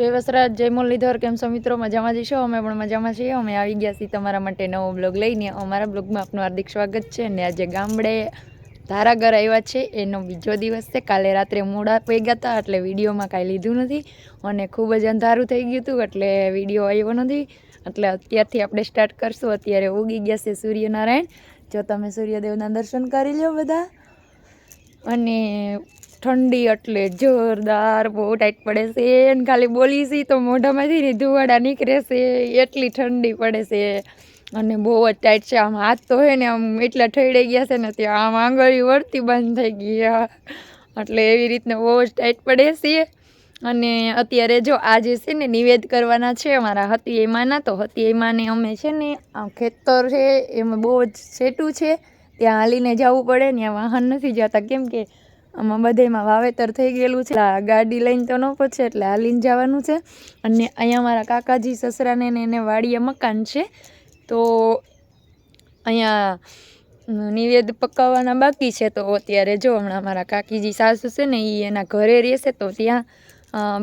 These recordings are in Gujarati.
જય વસરાજ જય મુરલીધર, કેમ છો મિત્રો? મજામાં જઈશો અમે પણ મજામાં છીએ. અમે આવી ગયા છીએ તમારા માટે નવો બ્લોગ લઈને. અમારા બ્લોગમાં આપનું હાર્દિક સ્વાગત છે અને આજે ગામડે ધારાગર આવ્યા છે. એનો બીજો દિવસ છે. કાલે રાત્રે મોડા પઈ ગયા હતા એટલે વિડીયોમાં કાંઈ લીધું નથી અને ખૂબ જ અંધારું થઈ ગયું હતું એટલે વીડિયો આવ્યો નથી. એટલે અત્યારથી આપણે સ્ટાર્ટ કરશું. અત્યારે ઉગી ગયા છે સૂર્યનારાયણ. જો તમે સૂર્યદેવના દર્શન કરી લો બધા. અને ઠંડી એટલે જોરદાર બહુ ટાઈટ પડે છે. અને ખાલી બોલી છે તો મોઢામાંથી ને ધુવાડા નીકળે છે. એટલી ઠંડી પડે છે. અને બહુ જ ટાઈટ છે. આમ હાથ તો હે ને આમ એટલા ઠરડાઈ ગયા છે ને ત્યાં આમ આંગળી વળતી બંધ થઈ ગયા એટલે એવી રીતના બહુ જ ટાઈટ પડે છે. અને અત્યારે જો આજે છે ને નિવેદ કરવાના છે અમારા હતી એમાંના તો હતી એમાંને અમે છે ને ખેતર છે, એમાં બહુ જ સેટું છે. ત્યાં હાલીને જવું પડે ત્યાં વાહન નથી જતા. કેમ કે આમાં બધામાં વાવેતર થઈ ગયેલું છે. ગાડી લઈને તો ન પહોંચે એટલે હાલીને જવાનું છે. અને અહીંયા મારા કાકાજી, સસરાને ને એને વાડીએ મકાન છે. તો અહીંયા નિવેદ પકાવવાના બાકી છે. તો અત્યારે જો હમણાં મારા કાકીજી સાસુ છે ને એ એના ઘરે રહેશે તો ત્યાં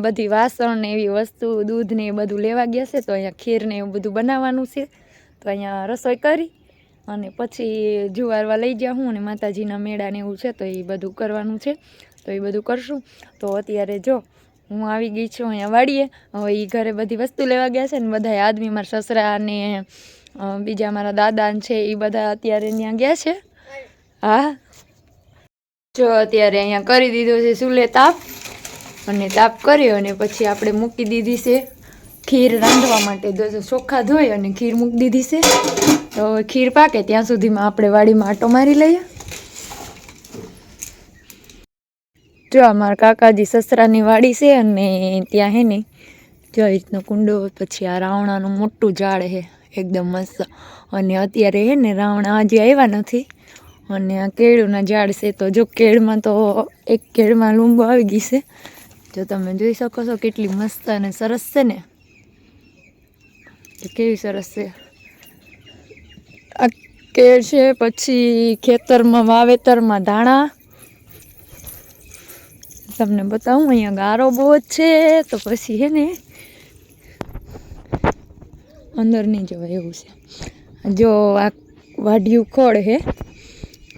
બધી વાસણ ને એવી વસ્તુ, દૂધ ને એ બધું લેવા ગયા છે. તો અહીંયા ખીર ને એવું બધું બનાવવાનું છે. તો અહીંયા રસોઈ કરી. અને પછી જુવારવા લઈ જાઉં હું અને માતાજીના મેળાને એવું છે, તો એ બધું કરવાનું છે. તો એ બધું કરશું. તો અત્યારે જો, હું આવી ગઈ છું અહીંયા વાડીએ. હવે એ ઘરે બધી વસ્તુ લેવા ગયા છે ને બધા આદમી મારા સસરા અને બીજા મારા દાદા છે એ બધા અત્યારે ત્યાં ગયા છે. હા. જો અત્યારે અહીંયા કરી દીધો છે ચૂલે તાપ. અને તાપ કર્યો અને પછી આપણે મૂકી દીધી છે ખીર રાંધવા માટે. જો ચોખ્ખા ધોઈ અને ખીર મૂકી દીધી છે. તો ખીર પાકે, ત્યાં સુધીમાં આપણે વાડીમાં આટો મારી લઈએ. જો અમારા કાકાજી સસરાની વાડી છે અને ત્યાં હે ને જો આવી રીતનો કુંડો, પછી આ રાવણાનું મોટું ઝાડ છે એકદમ મસ્ત. અને અત્યારે હે ને રાવણા હજી આવ્યા નથી. અને આ કેળુંના ઝાડ છે તો જો કેળમાં તો એક કેળમાં લૂંબો આવી ગઈ છે. જો તમે જોઈ શકો છો કેટલી મસ્ત અને સરસ છે ને. કેવી સરસ છે. આ કેળ છે પછી ખેતરમાં, વાવેતરમાં ધાણા. તમને બતાવું, અહીંયા ગારો બહુ જ છે, તો પછી હે ને અંદર નહીં જવાય એવું છે. જો આ વાઢિયું ખોળ હે,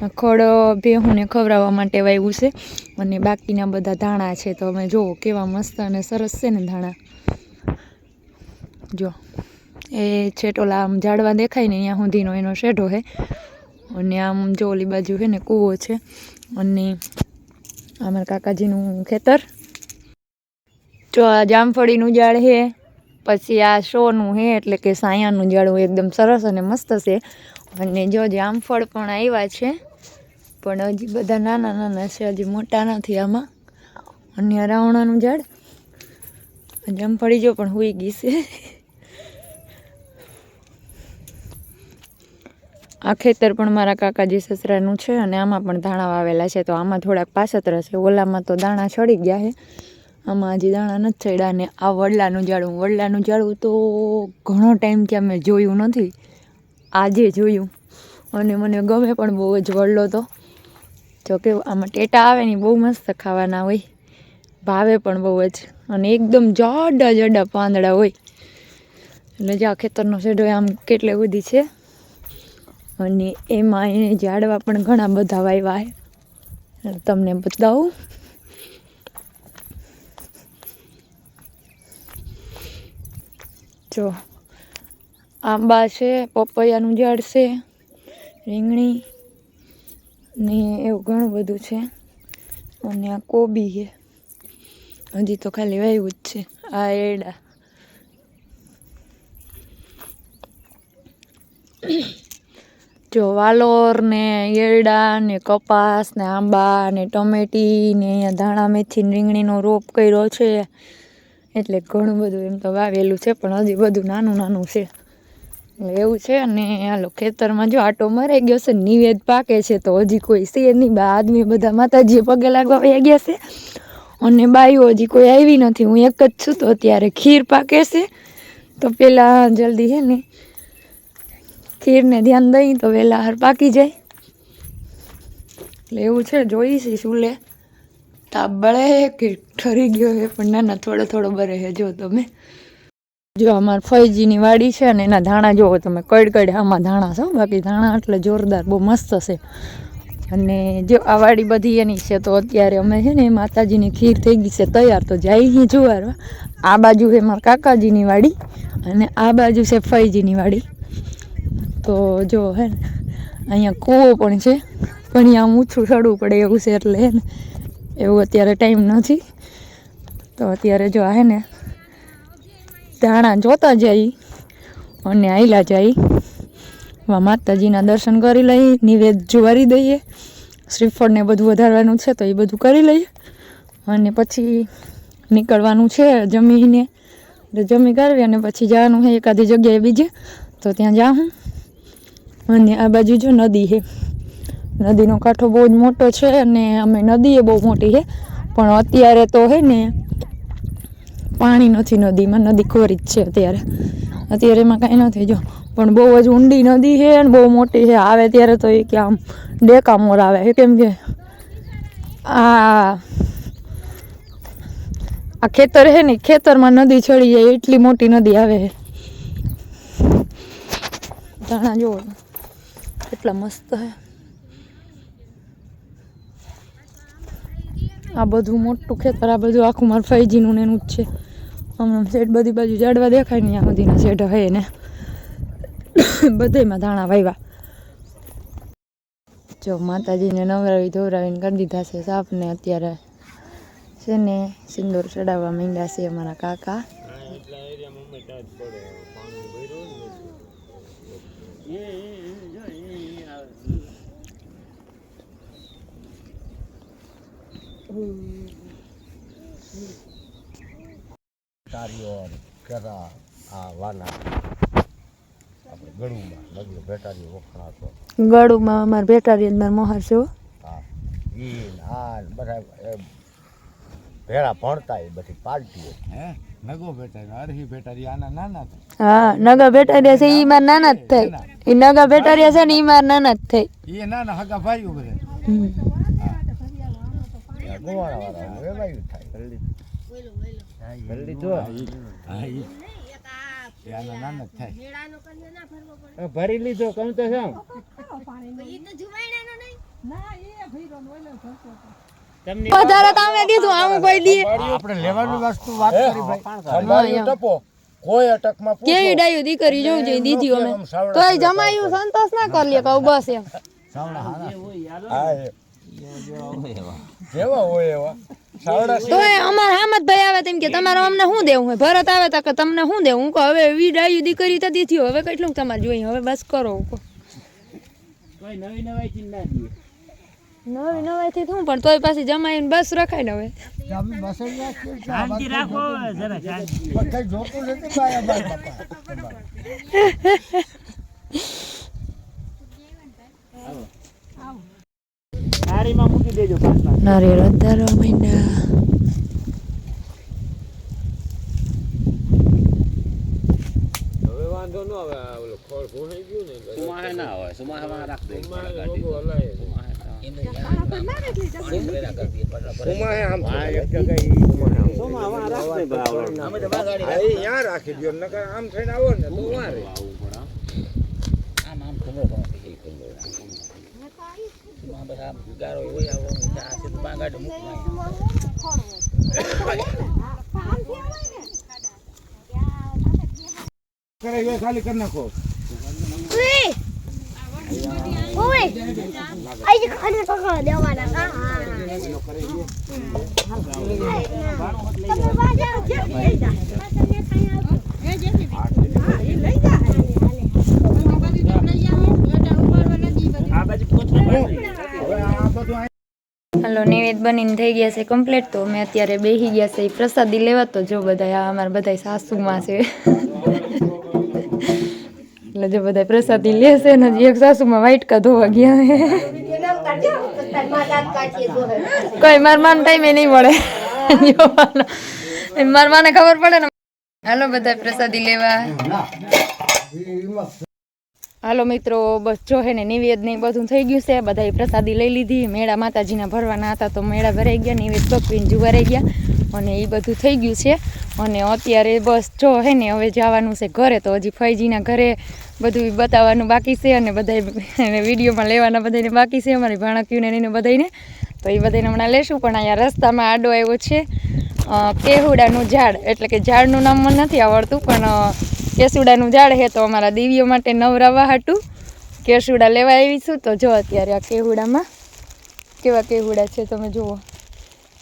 આ ખોળ ભેહુંને ખવડાવવા માટે વાવ્યું છે, અને બાકીના બધા ધાણા છે, તો અમે જુઓ કેવા મસ્ત અને સરસ છે ને ધાણા. જો. એ છેટોલા આમ ઝાડવા દેખાય ને અહીંયા સુધીનો એનો શેઢો છે અને આમ જો ઓલી બાજુ છે ને કૂવો છે. અને અમારા કાકાજીનું ખેતર. જો આ જામફળીનું ઝાડ છે પછી આ શોનું છે એટલે કે સાયાનું ઝાડ એકદમ સરસ અને મસ્ત છે. અને જો જામફળ પણ આવ્યા છે, પણ હજી બધા નાના નાના છે, હજી મોટા નથી આમાં. અને રાવણાનું ઝાડ. જામફળી જો પણ હોઈ ગઈ છે. આ ખેતર પણ મારા કાકાજી સસરાનું છે અને આમાં પણ દાણા વાવેલા છે. તો આમાં થોડાક પાસતર છે. ઓલામાં તો દાણા ચડી ગયા છે. આમાં હજી દાણા નથી ચડ્યા ને આ વડલાનું ઝાડવું વડલાનું ઝાડવું તો ઘણો ટાઈમ કે અમે જોયું નથી. આજે જોયું. અને મને ગમે પણ બહુ જ વડલો તો. જો કે આમાં ટેટા આવે ને બહુ મસ્ત ખાવાના હોય. ભાવે પણ બહુ જ. અને એકદમ જાડા જાડા પાંદડા હોય. એટલે જે આ ખેતરનો શેઢો આમ કેટલે બધી છે. અને એમાં એને ઝાડવા પણ ઘણા બધા વાવ્યા તમને બતાવું. જો, આંબા છે, પપૈયાનું ઝાડ છે, રીંગણી ને એવું ઘણું બધું છે. અને આ કોબી છે. હજી તો ખાલી વાવ્યું જ છે, આ એડા. જો વાલોર ને એરડા ને કપાસ ને આંબા ને ટમેટી ને અહીંયા ધાણા, મેથી રીંગણીનો રોપ કર્યો છે. એટલે ઘણું બધું એમ તો વાવેલું છે, પણ હજી બધું નાનું નાનું છે. એવું છે અને હાલો ખેતરમાં જો આટો મરાઈ ગયો છે, નિવેદ પાકે છે, તો હજી કોઈ છે નહીં. બા આદમી બધા માતાજીએ પગે લાગવા વયા ગયા છે. અને બાઈઓ હજી કોઈ આવી નથી. હું એક જ છું તો અત્યારે ખીર પાકે છે. તો પેલા જલ્દી હે ને ખીરને ધ્યાન દઈ તો વહેલા હાર પાકી જાય. એટલે એવું છે જોઈશી શું લે. તાપ બળે કે ઠરી ગયો હે પણ ના થોડો થોડો બરે હે જો તમે. જો અમારે ફૈજીની વાડી છે અને એના ધાણા જોવો, તમે કડ કડ આમાં ધાણા છો બાકી ધાણા એટલે જોરદાર બહુ મસ્ત છે. અને જો આ વાડી બધી એની છે, તો અત્યારે અમે છે ને માતાજીની ખીર થઈ ગઈ છે, તૈયાર તો જાય અહીં જુવારવા આ બાજુ છે મારા કાકાજીની વાડી અને આ બાજુ છે ફૈજીની વાડી. તો જો હે ને, અહીંયા કૂવો પણ છે. પણ અહીંયા ઊંચું ચડવું પડે એવું છે એટલે ને, એવું અત્યારે ટાઈમ નથી. તો અત્યારે જો હે ને, ધાણા જોતા જઈ અને આયલા જઈ માતાજીના દર્શન કરી લઈ, નિવેદ જુવારી દઈએ. શ્રીફળને બધું વધારવાનું છે તો એ બધું કરી લઈએ. અને પછી નીકળવાનું છે જમીને. જમી કરવી અને પછી જવાનું છે એકાદી જગ્યાએ બીજે. તો ત્યાં જાઉં અને આ બાજુ જો નદી છે. નદીનો કાંઠો બહુ જ મોટો છે અને અમે નદી એ બહુ મોટી છે. પણ અત્યારે તો હે ને પાણી નથી નદીમાં, નદી કોરી જ છે અત્યારે. અત્યારે એમાં કાંઈ નથી જો. પણ બહુ જ ઊંડી નદી છે અને બહુ મોટી છે. આવે ત્યારે તો એ કે આમ ડેકા મોર આવે. કેમ કે આ આ ખેતર છે ને, ખેતરમાં નદી ચડી જાય, એટલી મોટી નદી આવે છે. જોવો. કેટલા મસ્ત છે આ બધું મોટું ખેતર, આ બધું આખું મારું ફાઈજીનું ને એનું જ છે. આમ શેઠ બધી બાજુ ઝાડવા દેખાય ને, ત્યાં સુધીના શેઠ હે ને. બધેમાં ધાણા વાવ્યા જો માતાજીને નવરાવી ધોવરાવીને કરી દીધા છે સાપને અત્યારે છે ને સિંદૂર ચડાવવા માંડ્યા છે અમારા કાકા. તારીઓ કેરા આ વાના. આપણે ગળુમાં નદી ભેટારી વખણાતો ગળુમાં અમારા ભેટારી મારા મોહાર છે હો. હા. ઈ ને આ ને બધા એ ભેળા ભણતા એ બધી પાલટીઓ. હે? નગો બેટારી અરહી બેટારી આના નાના હતા. હા નગા ભેટારિયા છે ઈ માર નાના જ થાય. ઈ નગા ભેટારિયા છે ને ઈ માર નાના જ થાય. ઈ નાના હગા ભાઈઓ બધા. ભરી લીધો કમ તો શું વધારે તો અમે દીધું આમ કોઈ દી આપણે લેવાની વસ્તુ વાત કરી ભાઈ ટપો કોઈ અટકમાં કેવી ડાયું દીકરી જોઉં જોઈએ દીધી અમે એ જમાયું, સંતોષ ના કરી લે કહું બસ એમ. જેવા હોય એવા તોય અમાર હામદ ભાઈ આવે તેમ કે તમારે અમને શું દેવું હોય ભરત આવે તો કે તમને શું દેવું હું કે હવે એવી ડાયું દીકરી તો દીધી હવે કેટલું તમારે જોઈએ હવે બસ કરો હું કહું. નવી નવાઈ થી શું પણ તોય પાછી જમાઈને બસ રખાય ને હવે શાંતિ રાખો જરા શાંતિ જોતું નથી બાયા બાર બાપા નારિયેળ વધારવા માંડ્યા ઉમાહે આમ આ એક જગ્યાએ ઈ ઉમાહે આમ. હા, ઈ ન્યા રાખી દ્યો નકર આમ થઈને આવો ને તો આમ આમ ખબર ખાલી કરી નાખો. ઓય આઈ છે લઈ જા તમે ખાઈ આવજો હવે આ બધું હાલો નિવેદ બનીને થઈ ગયા છે કમ્પ્લીટ તો અમે અત્યારે બેસી ગયા છે એ પ્રસાદી લેવા. તો જો બધા અમારા બધા સાસુમાં છે. એટલે જો બધા પ્રસાદી લેશે ને એક સાસુમાં વાઇટકા ધોવા ગયા કોઈ માર માન ટાઈમે નહીં મળે. મારા માને ખબર પડે ને. હાલો બધા પ્રસાદી લેવા. હાલો મિત્રો, બસ જો હે ને નિવેદ ને બધું થઈ ગયું છે. બધાએ પ્રસાદી લઈ લીધી. મેળા માતાજીના ભરવાના હતા તો મેળા ભરાઈ ગયા, નિવેદ પકવીને જુવારાઈ ગયા અને એ બધું થઈ ગયું છે. અને અત્યારે બસ જો હે ને હવે જવાનું છે ઘરે તો હજી ફૈજીના ઘરે બધું બતાવવાનું બાકી છે અને બધાય વિડીયોમાં લેવાના બધાને બાકી છે, અમારી ભાણકીઓને એને બધાને. તો એ બધાને હમણાં લેશું, પણ અહીંયા રસ્તામાં આડો આવ્યો છે. કેહુડાનું ઝાડ, એટલે કે ઝાડનું નામ મને નથી આવડતું, પણ કેસુડાનું ઝાડ છે તો અમારા દેવીઓ માટે નવરાવા હાટું. કેસુડા લેવા આવી છું તો જો અત્યારે આ કેહુડામાં કેવા કેહુડા છે તમે જુઓ.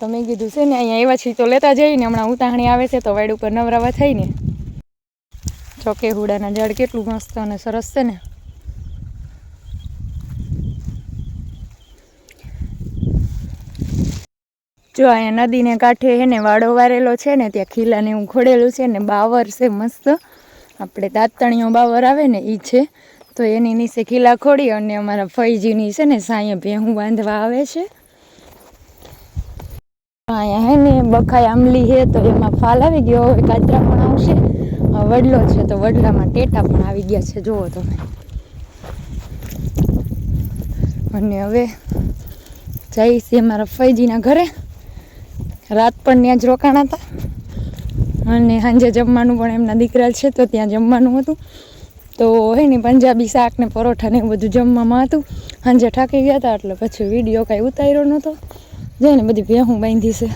તમે કીધું છે ને અહીંયા એવા છીએ તો લેતા જઈને હમણાં ઉતાહણી આવે છે તો વાડ ઉપર નવરાવા થઈને જો કેહુડાના ઝાડ કેટલું મસ્ત અને સરસ છે ને. જો અહીંયા નદીને કાંઠે હે ને વાડો વારેલો છે ને ત્યાં ખીલાને એવું ખોડેલું છે ને બાવર છે મસ્ત. આપણે દાંતણીઓ બાવર આવે ને એ છે, તો એની નીચે ખીલા ખોડી અને અમારા ફઈજીની છે ને સાંયે ભેહું બાંધવા આવે છે. અહીંયા હે ને બખાઈ આંબલી છે તો એમાં ફાલ આવી ગયો, હવે કાચરા પણ આવશે. વડલો છે તો વડલામાં ટેટા પણ આવી ગયા છે, જુઓ તમે. અને હવે જઈશ એ મારા ફૈજીના ઘરે. રાત પણ ત્યાં જ રોકાણા હતા. અને સાંજે જમવાનું પણ એમના દીકરા છે તો ત્યાં જમવાનું હતું. તો હે ને પંજાબી શાક ને પરોઠા ને એવું બધું જમવામાં હતું. સાંજે થાકી ગયા હતા એટલે પછી વીડિયો કાંઈ ઉતાર્યો નહોતો. જઈને બધી ભેહું બાંધી છે.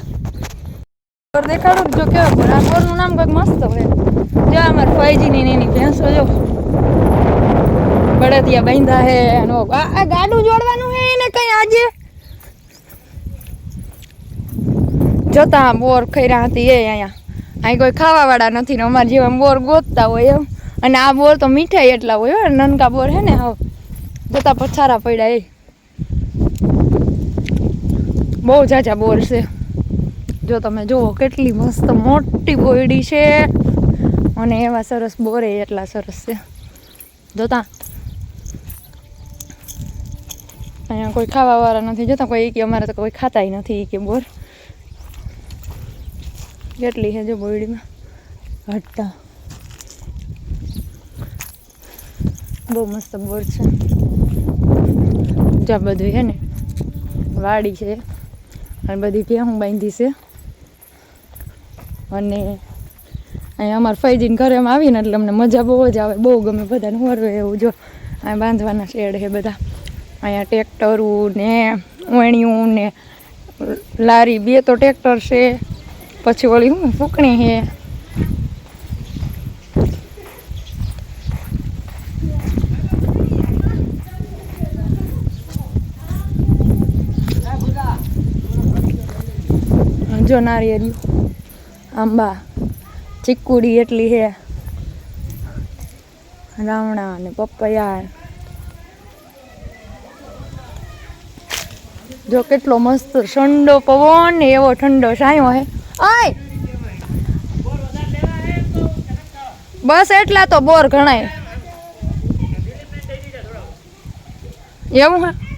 દેખાડું જો કેવો બોરનું નામ કંઈક મસ્ત હોય. જો અમારે ફાઈજીની એની ભેંસો જો. બળદિયા બાંધા હે આ ગાડું જોડવાનું હે એને કઈ આજે? જોતા બોર ખૈરા હતી એ અહીંયા. અહીં કોઈ ખાવાવાળા નથી ને અમારા જેવા બોર ગોતતા હોય એમ. અને આ બોર તો મીઠાઈ એટલા હોય નનકા બોર હે ને હવે. જતા પછારા પડ્યા એ. બહુ જાજા બોર છે. જો તમે જુઓ કેટલી મસ્ત મોટી બોયડી છે. અને એવા સરસ બોરે એટલા સરસ છે. જોતા અહીંયા કોઈ ખાવાવાળા નથી. જોતા કોઈ કે અમારે તો કોઈ ખાતાય નથી કે બોર. કેટલી છે જો બોયડીમાં? હટ્ટા બહુ મસ્ત બોર છે. જ્યાં બધું છે ને, વાડી છે. અને બધી ત્યાં બાંધી છે. અને અહીંયા અમારા ફૈજીને ઘરેમાં આવીને એટલે અમને મજા બહુ જ આવે. બહુ ગમે બધાને હોરવે એવું જો. અહીંયા બાંધવાના શેડ છે બધા. અહીંયા ટ્રેક્ટરું ને ઓણિયું ને લારી, બે તો ટ્રેક્ટર છે. પછી વળી હું ફૂકણી છે જો નારિયેળિયું, આંબા, ચીકુડી એટલી છે રાવણા અને પપૈયા. જો કેટલો મસ્ત ઠંડો પવન એવો ઠંડો છાંયો હે. આય બસ એટલા તો બોર ઘણાય. એવું હે?